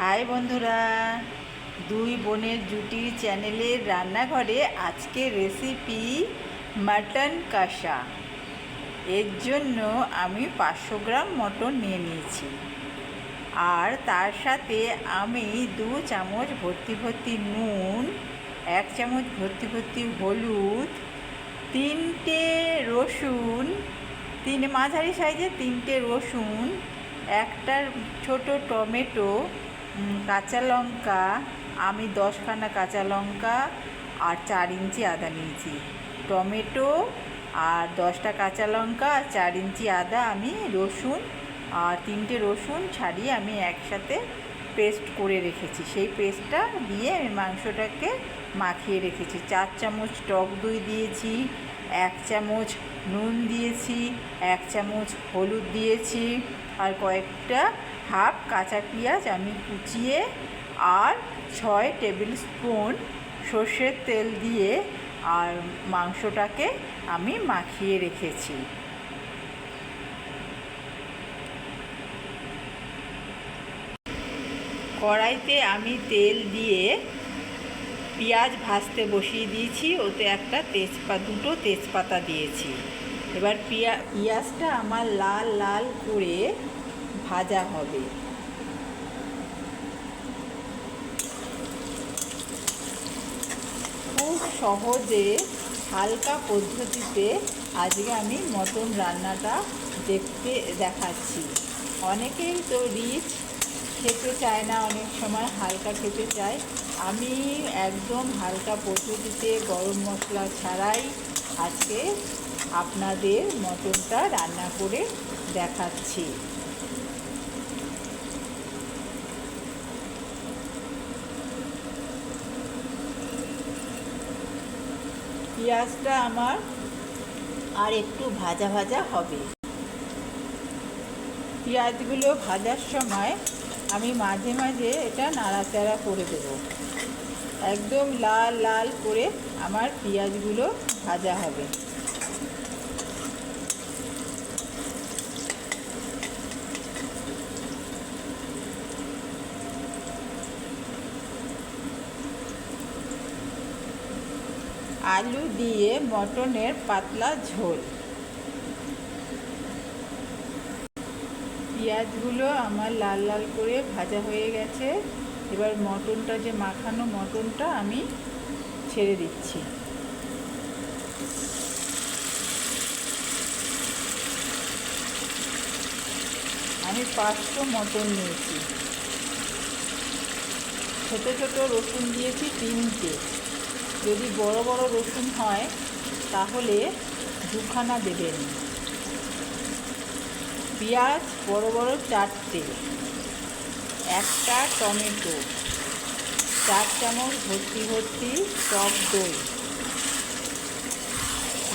High বন্ধুরা, দুই বোনের জুটি চ্যানেলের রান্নাঘরে আজকে রেসিপি মাটন কষা। এর জন্য আমি পাঁচশো গ্রাম মটন নিয়ে নিয়েছি। আর তার সাথে আমি দু চামচ ভর্তি ভর্তি নুন, এক চামচ ভর্তি ভর্তি হলুদ, তিনটে রসুন, তিন মাঝারি সাইজের তিনটে রসুন একটা ছোট টমেটো কাঁচা লঙ্কা, আমি দশখানা কাঁচা লঙ্কা আর চার ইঞ্চি আদা নিয়েছি। টমেটো আর দশটা কাঁচা লঙ্কা আর চার ইঞ্চি আদা আমি রসুন আর তিনটে রসুন ছাড়িয়ে আমি একসাথে পেস্ট করে রেখেছি। সেই পেস্টটা দিয়ে আমি মাংসটাকে মাখিয়ে রেখেছি। চার চামচ টক দই দিয়েছি এক চামচ নুন দিয়েছি, এক চামচ হলুদ দিয়েছি আর কয়েকটা হাফ কাঁচা পেঁয়াজ আমি কুচিয়ে আর ছয় টেবিল স্পুন সর্ষের তেল দিয়ে আর মাংসটাকে আমি মাখিয়ে রেখেছি। কড়াইতে আমি তেল দিয়ে পেঁয়াজ ভাজতে বসিয়ে দিয়েছি, ওতে একটা তেজপাতা দুটো তেজপাতা দিয়েছি। এবার পেঁয়া, পেঁয়াজটা আমার লাল লাল করে ভাজা হবে। খুব সহজে, হালকা পদ্ধতিতে আজকে আমি মটন রান্নাটা দেখতে দেখাচ্ছি। অনেকেই তো রিচ খেতে চায় না, অনেক সময় হালকা খেতে চায়। আমি একদম হালকা পদ্ধতিতে গরম মশলা ছাড়াই আজকে আপনাদের মটনটা রান্না করে দেখাচ্ছি। পেঁয়াজটা আমার আর একটু ভাজা ভাজা হবে। পেঁয়াজগুলো ভাজার সময় আমি মাঝে মাঝে এটা নাড়াচাড়া করে দেবো। একদম লাল লাল করে আমার পেঁয়াজগুলো ভাজা হবে। আলু দিয়ে মটনের পাতলা ঝোল। পেঁয়াজগুলো আমার লাল লাল করে ভাজা হয়ে গেছে। এবার মটনটা যে মাখানো মটনটা আমি ছেড়ে দিচ্ছি। আমি পাঁচশো মটন নিয়েছি। ছোট ছোট রসুন দিয়েছি তিনটে। যদি বড় বড় রসুন হয়, তাহলে দুখানা দেবেন। পেঁয়াজ বড় বড় চারটে, একটা টমেটো, চার চামচ ভর্তি ভর্তি টক দই,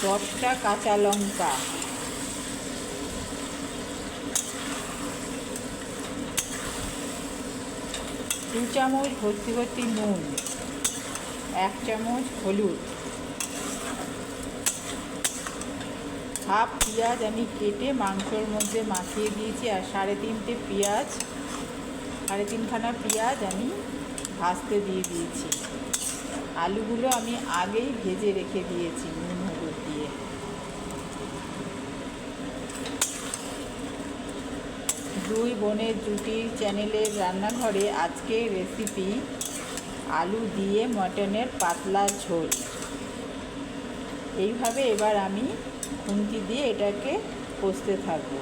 দশটা কাঁচা লঙ্কা, দু চামচ ভর্তি ভর্তি নুন, এক চামচ হলুদ হাফ পেঁয়াজ আমি কেটে মাংসর মধ্যে মাখিয়ে দিয়েছি আর সাড়ে তিনটে পেঁয়াজ, সাড়ে তিনখানা পেঁয়াজ আমি ভাজতে দিয়ে দিয়েছি। আলুগুলো আমি আগেই ভেজে রেখে দিয়েছি নুন, হলুদ দিয়ে। দুই বোনের জুটির চ্যানেলের রান্নাঘরে আজকে রেসিপি আলু দিয়ে মটনের পাতলা ঝোল। এইভাবে এবার আমি খুন্তি দিয়ে এটাকে কষতে থাকব।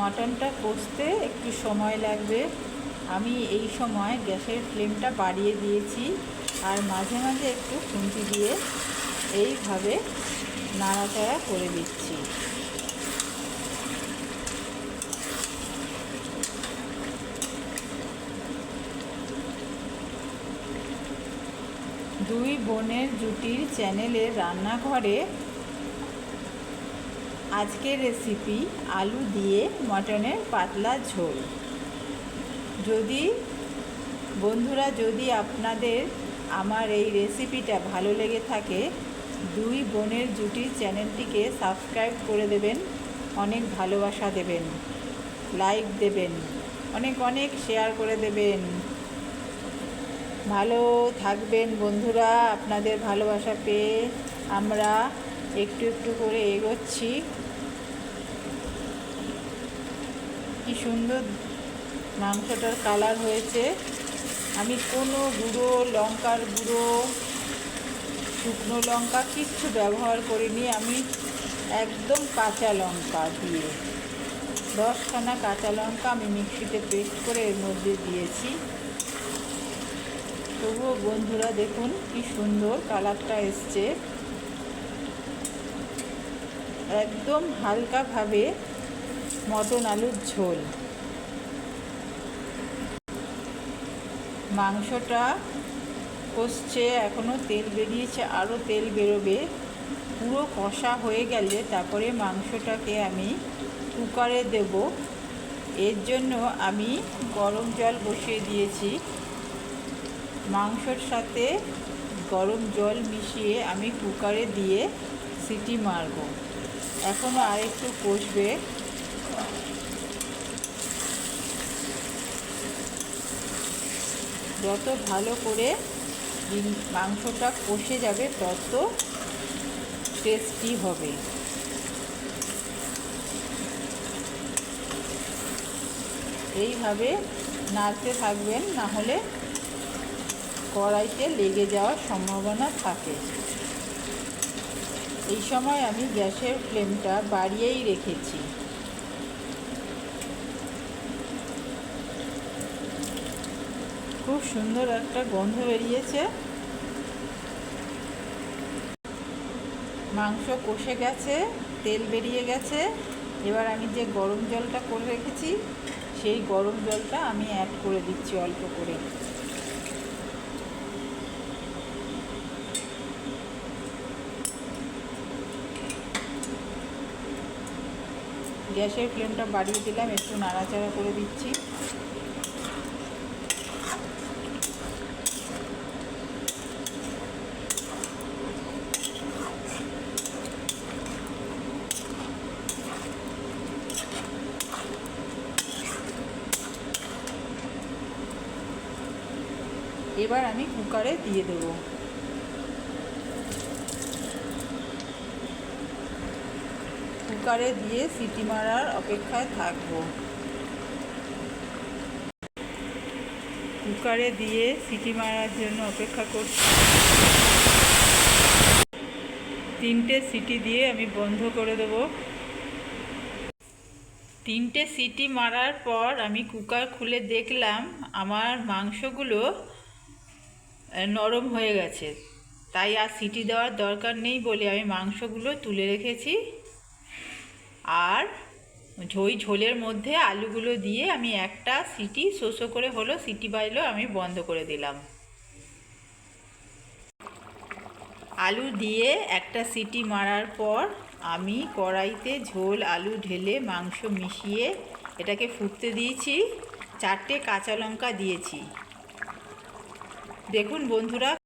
মাটনটা কষতে একটু সময় লাগবে। আমি এই সময় গ্যাসের ফ্লেমটা বাড়িয়ে দিয়েছি আর মাঝে মাঝে একটু খুন্তি দিয়ে এইভাবে নাড়াচাড়া করে দিচ্ছি দুই বোনের জুটির চ্যানেলের রান্নাঘরে আজকের রেসিপি আলু দিয়ে মটনের পাতলা ঝোল। যদি বন্ধুরা, যদি আপনাদের আমার এই রেসিপিটা ভালো লেগে থাকে দুই বোনের জুটির চ্যানেলটিকে সাবস্ক্রাইব করে দেবেন, অনেক ভালোবাসা দেবেন, লাইক দেবেন, অনেক অনেক শেয়ার করে দেবেন। ভালো থাকবেন বন্ধুরা, আপনাদের ভালোবাসা পেয়ে আমরা একটু একটু করে এগোচ্ছি। কি সুন্দর মাংসটার কালার হয়েছে। আমি কোনো গুঁড়ো, লঙ্কার গুঁড়ো শুকনো লঙ্কা কিচ্ছু ব্যবহার করিনি, আমি একদম কাঁচা লঙ্কা দিয়ে। দশখানা কাঁচা লঙ্কা আমি মিক্সিতে পেস্ট করে এর মধ্যে দিয়েছি। তবুও বন্ধুরা দেখুন কি সুন্দর কালারটা এসছে। একদম হালকাভাবে মটন আলুর ঝোল। মাংসটা কষছে এখনও তেল বেরিয়েছে আরও তেল বেরোবে। পুরো কষা হয়ে গেলে তারপরে মাংসটাকে আমি কুকারে দেব। এর জন্য আমি গরম জল বসিয়ে দিয়েছি। মাংসর সাথে গরম জল মিশিয়ে আমি কুকারে দিয়ে সিটি মারব। এখনও আরেকটু কষবে। যত ভালো করে মাংসটা কষে যাবে, তত টেস্টি হবে। এইভাবে নাড়তে থাকবেন, না হলে কড়াইতে লেগে যাওয়ার সম্ভাবনা থাকে। এই সময় আমি গ্যাসের ফ্লেমটা বাড়িয়েই রেখেছি। খুব সুন্দর একটা গন্ধ বেরিয়েছে। মাংস কষে গেছে, তেল বেরিয়ে গেছে। এবার আমি যে গরম জলটা করে রেখেছি, সেই গরম জলটা আমি অ্যাড করে দিচ্ছি অল্প করে। গ্যাসের ফ্লেমটা বাড়িয়ে দিলাম, একটু নাড়াচাড়া করে দিচ্ছি। এবার আমি কুকারে দিয়ে দেবো। কুকারে দিয়ে সিটি মারার অপেক্ষায় থাকব। কুকারে দিয়ে সিটি মারার জন্য অপেক্ষা করছি। তিনটে সিটি দিয়ে আমি বন্ধ করে দেব। তিনটে সিটি মারার পর আমি কুকার খুলে দেখলাম আমার মাংসগুলো নরম হয়ে গেছে। তাই আর সিটি দেওয়ার দরকার নেই বলে আমি মাংসগুলো তুলে রেখেছি। আর ঝই ঝোলের মধ্যে আলুগুলো দিয়ে আমি একটা সিটি শোষো করে হলো, সিটি বাইলো আমি বন্ধ করে দিলাম। আলু দিয়ে একটা সিটি মারার পর আমি কড়াইতে ঝোল, আলু ঢেলে মাংস মিশিয়ে এটাকে ফুটতে দিয়েছি। চারটে কাঁচা লঙ্কা দিয়েছি। দেখুন বন্ধুরা